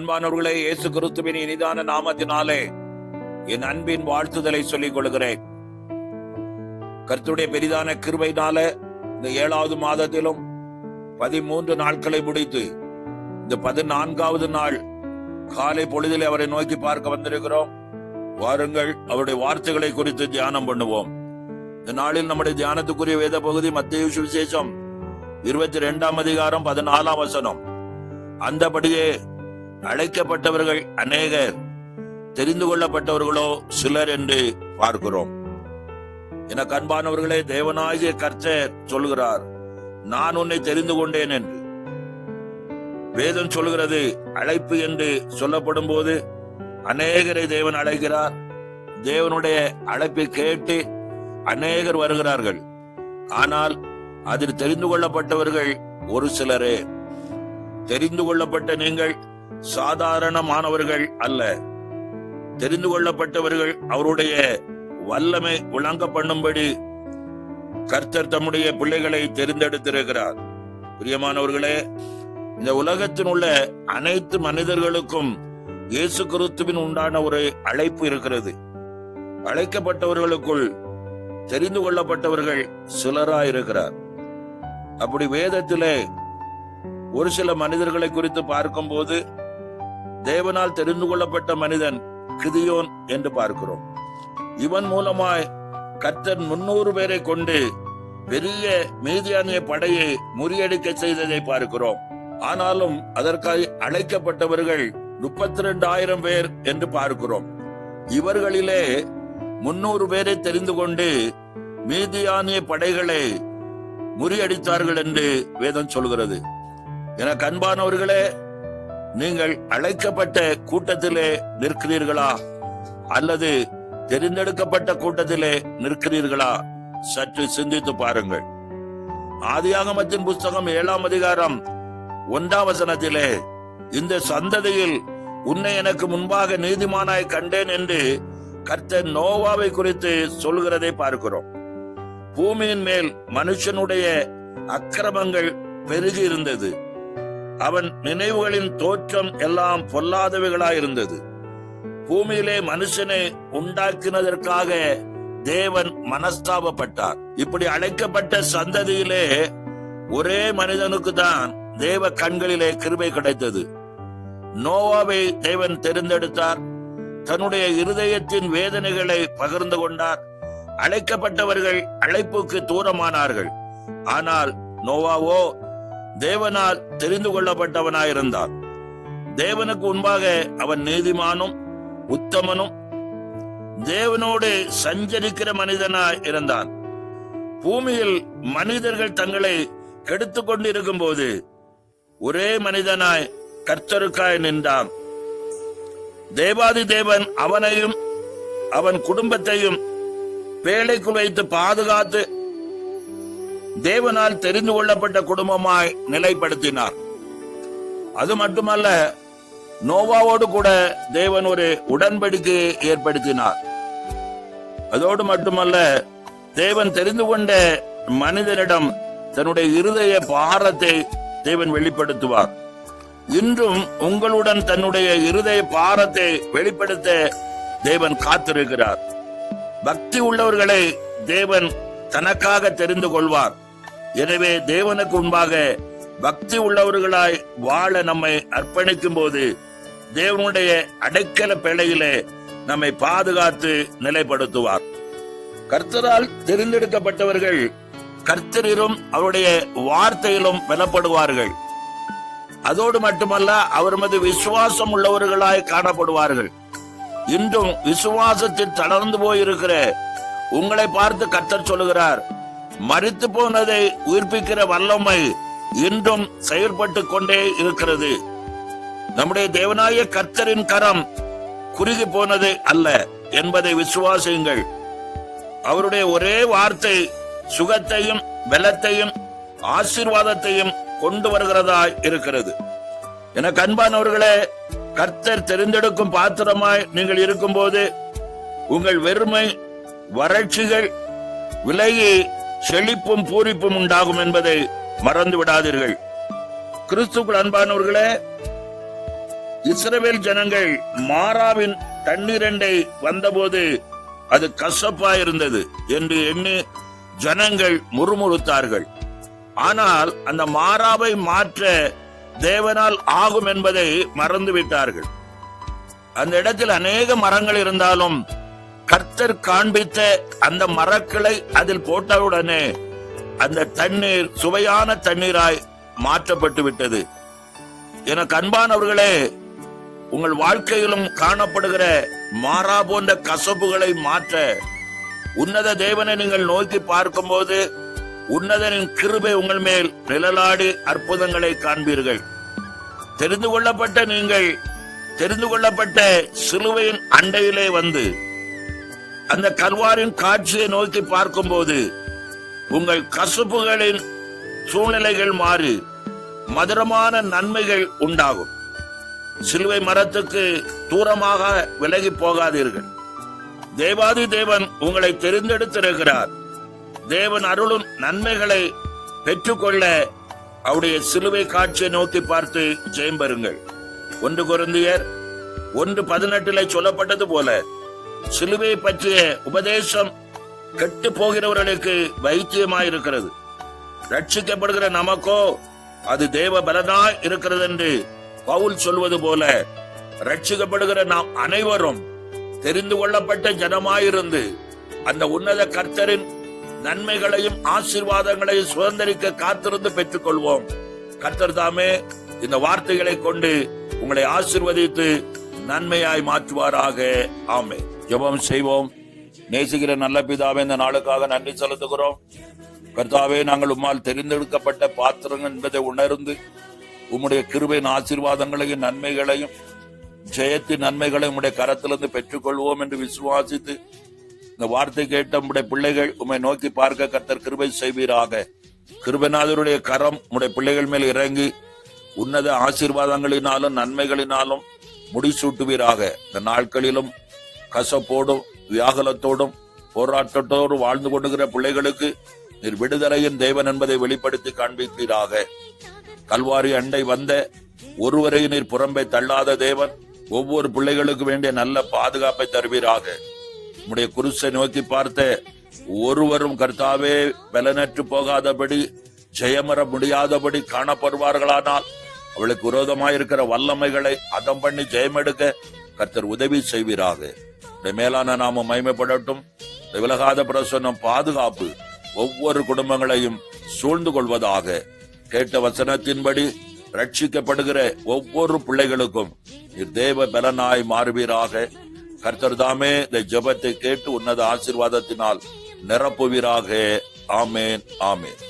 அன்பானவர்களே இயேசு கிறிஸ்துவின் இனிதான நாமத்தினாலே என் அன்பின் வாழ்த்துதலை சொல்லிக் கொள்கிறேன். கர்த்துடைய பெரிதான கிருபையினால இந்த ஏழாவது மாதத்திலும் பதிமூன்று நாட்களை முடித்து இந்த பதினான்காவது நாள் காலை பொழுதிலே அவரை நோக்கி பார்க்க வந்திருக்கிறோம். வாருங்கள் அவருடைய வார்த்தைகளை குறித்து தியானம் பண்ணுவோம். இந்த நாளில் நம்முடைய தியானத்துக்குரிய வேத பகுதி மத்திய சுவிசேஷம் இருபத்தி ரெண்டாம் அதிகாரம் பதினாலாம் வசனம். அந்தபடியே அழைக்கப்பட்டவர்கள் அநேகர் தெரிந்து கொள்ளப்பட்டவர்களோ சிலர் என்று பார்க்கிறோம். எனக்கு அன்பானவர்களே தேவனாகிய கர்த்தர் சொல்கிறார் நான் உன்னை தெரிந்து கொண்டேன் என்று. வேதம் சொல்கிறது அழைப்பு என்று சொல்லப்படும் போது அநேகரை தேவன் அழைக்கிறார். தேவனுடைய அழைப்பை கேட்டு அநேகர் வருகிறார்கள். ஆனால் அதில் தெரிந்து கொள்ளப்பட்டவர்கள் ஒரு சிலரே. தெரிந்து கொள்ளப்பட்ட நீங்கள் சாதாரணமானவர்கள் அல்ல. தெரிந்து கொள்ளப்பட்டவர்கள் அவருடைய வல்லமை விளங்க பண்ணும்படி கர்த்தர் தம்முடைய பிள்ளைகளை தெரிந்தெடுத்திருக்கிறார். பிரியமானவர்களே இந்த உலகத்தில் உள்ள அனைத்து மனிதர்களுக்கும் இயேசு கிறிஸ்துவின் உண்டான ஒரு அழைப்பு இருக்கிறது. அழைக்கப்பட்டவர்களுக்குள் தெரிந்து கொள்ளப்பட்டவர்கள் சிலரா இருக்கிறார் அப்படி வேதத்திலே ஒரு சில மனிதர்களை குறித்து பார்க்கும்போது தேவனால் தெரிந்து கொள்ளப்பட்ட மனிதன் கிதியோன் என்று பார்க்கிறோம். இவன் மூலமாய் கர்த்தர் முன்னூறு பேரை கொண்டு பெரிய மீதியானிய படையை முறியடிக்க செய்ததை பார்க்கிறோம். ஆனாலும் அதற்காக அழைக்கப்பட்டவர்கள் முப்பத்தி ரெண்டு ஆயிரம் பேர் என்று பார்க்கிறோம். இவர்களிலே முன்னூறு பேரை தெரிந்து கொண்டு மீதியானிய படைகளை முறியடித்தார்கள் என்று வேதம் சொல்கிறது. என கண்பானவர்களே நீங்கள் அழைக்கப்பட்ட கூட்டத்திலே நிற்கிறீர்களா? அல்லது தெரிந்தெடுக்கப்பட்ட கூட்டத்திலே நிற்கிறீர்களா? சற்று சிந்தித்து பாருங்கள். ஆதியாகமத்தின் புஸ்தகம் ஏழாம் அதிகாரம் ஒன்றாம் வசனத்திலே இந்த சந்ததியில் உன்னை எனக்கு முன்பாக நீதிமானாய் கண்டேன் என்று கர்த்தர் நோவாவை குறித்து சொல்கிறதை பார்க்கிறோம். பூமியின் மேல் மனுஷனுடைய அக்கிரமங்கள் பெருகி இருந்தது. அவன் நினைவுகளின் தோற்றம் எல்லாம் பொல்லாதவைகளாயிருந்தது. பூமியிலே மனுஷனை உண்டாக்கினதற்காக தேவன் மனஸ்தாபப்பட்டார். இப்படி அழைக்கப்பட்ட சந்ததியிலே ஒரே மனிதனுக்கு தான் தேவ கண்களிலே கிருபை கிடைத்தது. நோவாவை தேவன் தெரிந்தெடுத்தார். தன்னுடைய இருதயத்தின் வேதனைகளை பகிர்ந்து கொண்டார். அழைக்கப்பட்டவர்கள் அழைப்புக்கு தூரமானார்கள். ஆனால் நோவாவோ தேவனால் தெரிந்து கொள்ளப்பட்டவனாயிருந்தான். தேவனுக்கு முன்பாக அவன் நீதிமானும் உத்தமனும் தேவனோடு சஞ்சரிக்கிற மனிதனாய் இருந்தான் பூமியில் மனிதர்கள் தங்களை கெடுத்துக் கொண்டிருக்கும் போது ஒரே மனிதனாய் கர்த்தருக்காய் நின்றான். தேவாதி தேவன் அவனையும் அவன் குடும்பத்தையும் பேழைக்குள் வைத்து பாதுகாத்து தேவனால் தெரிந்து கொள்ளப்பட்ட குடும்பமாய் நிலைப்படுத்தினார். அது மட்டுமல்ல நோவாவோடு கூட தேவன் ஒரு உடன்படிக்கையை ஏற்படுத்தினார். அதோடு மட்டுமல்ல தேவன் தெரிந்து கொண்ட மனிதனிடம் தன்னுடைய இருதய பாரத்தை தேவன் வெளிப்படுத்துவார். இன்றும் உங்களுடன் தன்னுடைய இருதய பாரத்தை வெளிப்படுத்த தேவன் காத்திருக்கிறார். பக்தி உள்ளவர்களை தேவன் தனக்காக தெரிந்து கொள்வார். எனவே தேவனுக்கு முன்பாக பக்தி உள்ளவர்களாய் வாழ நம்மை அர்ப்பணிக்கும் போது தேவனுடைய அடைக்கல பிழையிலே நம்மை பாதுகாத்து நிலைப்படுத்துவார். கர்த்தரால் தெரிந்தெடுக்கப்பட்டவர்கள் கர்த்தரிலும் அவருடைய வார்த்தையிலும் பலப்படுவார்கள் அதோடு மட்டுமல்ல அவர் மீது விசுவாசம் உள்ளவர்களாய் காணப்படுவார்கள். இன்றும் விசுவாசத்தில் தளர்ந்து போயிருக்கிற உங்களை பார்த்து கர்த்தர் சொல்லுகிறார் மறித்து போனதை உயிர்ப்பிக்கிற வல்லமை இன்றும் செயல்பட்டு கொண்டே இருக்கிறது. நம்முடைய தேவனாய கர்த்தரின் கரம் குறுகி போனது அல்ல என்பதை விசுவாசியுங்கள். அவருடைய ஒரே வார்த்தை சுகத்தையும் பலத்தையும் ஆசீர்வாதத்தையும் கொண்டு வருகிறதாய் இருக்கிறது. எனக்கு அன்பானவர்களே கர்த்தர் தெரிந்தெடுக்கும் பாத்திரமாய் நீங்கள் இருக்கும்போது உங்கள் வெறுமை வறட்சிகள் விலகி செழிப்பும் பூரிப்பும் உண்டாகும் என்பதை மறந்து விடாதீர்கள். கிறிஸ்துக்குள் அன்பானவர்களே இஸ்ரவேல் ஜனங்கள் மாறாவின் தண்ணீரண்டை வந்தபோது அது கசப்பா இருந்தது என்று எண்ணி ஜனங்கள் முறுமுறுத்தார்கள். ஆனால் அந்த மாறாவை மாற்ற தேவனால் ஆகும் என்பதை மறந்துவிட்டார்கள். அந்த இடத்தில் அநேக மரங்கள் இருந்தாலும் கர்த்தர் காண்பித்த அந்த மரக்கிளை அதில் போட்டவுடனே அந்த தண்ணீர் சுவையான தண்ணீராய் மாற்றப்பட்டு விட்டது. எனக்கு அன்பானவர்களே உங்கள் வாழ்க்கையிலும் காணப்படுகிற மாறா போன்ற கசப்புகளை மாற்ற உன்னத தேவனை நீங்கள் நோக்கி பார்க்கும்போது உன்னதனின் கிருபை உங்கள் மேல் நிழலாடி அற்புதங்களை காண்பீர்கள். தெரிந்து கொள்ளப்பட்ட நீங்கள் தெரிந்து கொள்ளப்பட்ட சிலுவையின் அண்டையிலே வந்து அந்த கல்வாரின் காட்சியை நோக்கி பார்க்கும்போது உங்கள் கசப்புகளின் சூழ்நிலைகள் மாறி மதுரமான நன்மைகள் உண்டாகும். சிலுவை மரத்துக்கு தூரமாக விலகி போகாதீர்கள். தேவாதி தேவன் உங்களை தெரிந்தெடுத்திருக்கிறார். தேவன் அருளும் நன்மைகளை பெற்றுக்கொள்ள அவருடைய சிலுவை காட்சியை நோக்கி பார்த்து ஜெயம் பெறுங்கள். ஒன்று குருந்தியர் ஒன்று பதினெட்டுல சொல்லப்பட்டது போல சிலுவை பற்றிய உபதேசம் கெட்டு போகிறவர்களுக்கு வைத்தியமாயிருக்கிறது. ரட்சிக்கப்படுகிற நமக்கோ அது தேவ பலனாய் இருக்கிறது என்று பவுல் சொல்வது போல ரட்சிக்கப்படுகிற நாம் அனைவரும் தெரிந்து கொள்ளப்பட்ட ஜனமாயிருந்து அந்த உன்னத கர்த்தரின் நன்மைகளையும் ஆசீர்வாதங்களையும் சுதந்திரிக்க காத்திருந்து பெற்றுக்கொள்வோம். கர்த்தர் தாமே இந்த வார்த்தைகளை கொண்டு உங்களை ஆசிர்வதித்து நன்மையாய் மாற்றுவாராக. ஆமே ஜெபம் செய்வோம். நேசிக்கிற நல்ல பிதாவே இந்த நாளுக்காக நன்றி செலுத்துகிறோம். கர்த்தாவே நாங்கள் உம்மால் தெரிந்தெடுக்கப்பட்ட பாத்திரங்கள் என்பதை உணர்ந்து உம்முடைய கிருபையின் ஆசீர்வாதங்களையும் நன்மைகளையும் ஜெயத்தின் நன்மைகளையும் உம்முடைய கரத்திலிருந்து பெற்றுக்கொள்வோம் என்று விசுவாசித்து இந்த வார்த்தை கேட்ட உம்முடைய பிள்ளைகள் உம்மை நோக்கி பார்க்க கர்த்தர் கிருபை செய்வீராக. கிருபநாதருடைய கரம் உம்முடைய பிள்ளைகள் மேல் இறங்கி உன்னத ஆசீர்வாதங்களினாலும் நன்மைகளினாலும் முடிசூட்டுவீராக. இந்த நாட்களிலும் கசப்போடும் வியாகுலத்தோடும் போராட்டத்தோடும் வாழ்ந்து கொண்டுகிற பிள்ளைகளுக்கு நீர் விடுதலையின் தேவன் என்பதை வெளிப்படுத்தி காண்பிப்பீராக. கல்வாரி அண்டை வந்த ஒருவரை நீர் புறம்பே தள்ளாத தேவன் ஒவ்வொரு பிள்ளைகளுக்கு வேண்டிய நல்ல பாதுகாப்பை தருவீராக. உம்முடைய குருசை நோக்கி பார்த்த ஒருவரும் கர்த்தாவே பலனற்று போகாதபடி ஜெயமர முடியாதபடி காணப்படுவார்களானால் அவளுக்கு விரோதமாயிருக்கிற வல்லமைகளை அதம் பண்ணி ஜெயமெடுக்க கர்த்தர் உதவி செய்வீராக. இந்த மேலான நாம மயமைப்படட்டும் இந்த விலகாத பிரசன்னம் பாதுகாப்பு ஒவ்வொரு குடும்பங்களையும் சூழ்ந்து கொள்வதாக கேட்ட வசனத்தின்படி ரட்சிக்கப்படுகிற ஒவ்வொரு பிள்ளைகளுக்கும் தேவ பலனாய் மாறுவீராக. கர்த்தர் தாமே இந்த ஜெபத்தை கேட்டு உன்னத ஆசீர்வாதத்தினால் நிரப்புவீராக. ஆமேன் ஆமேன்.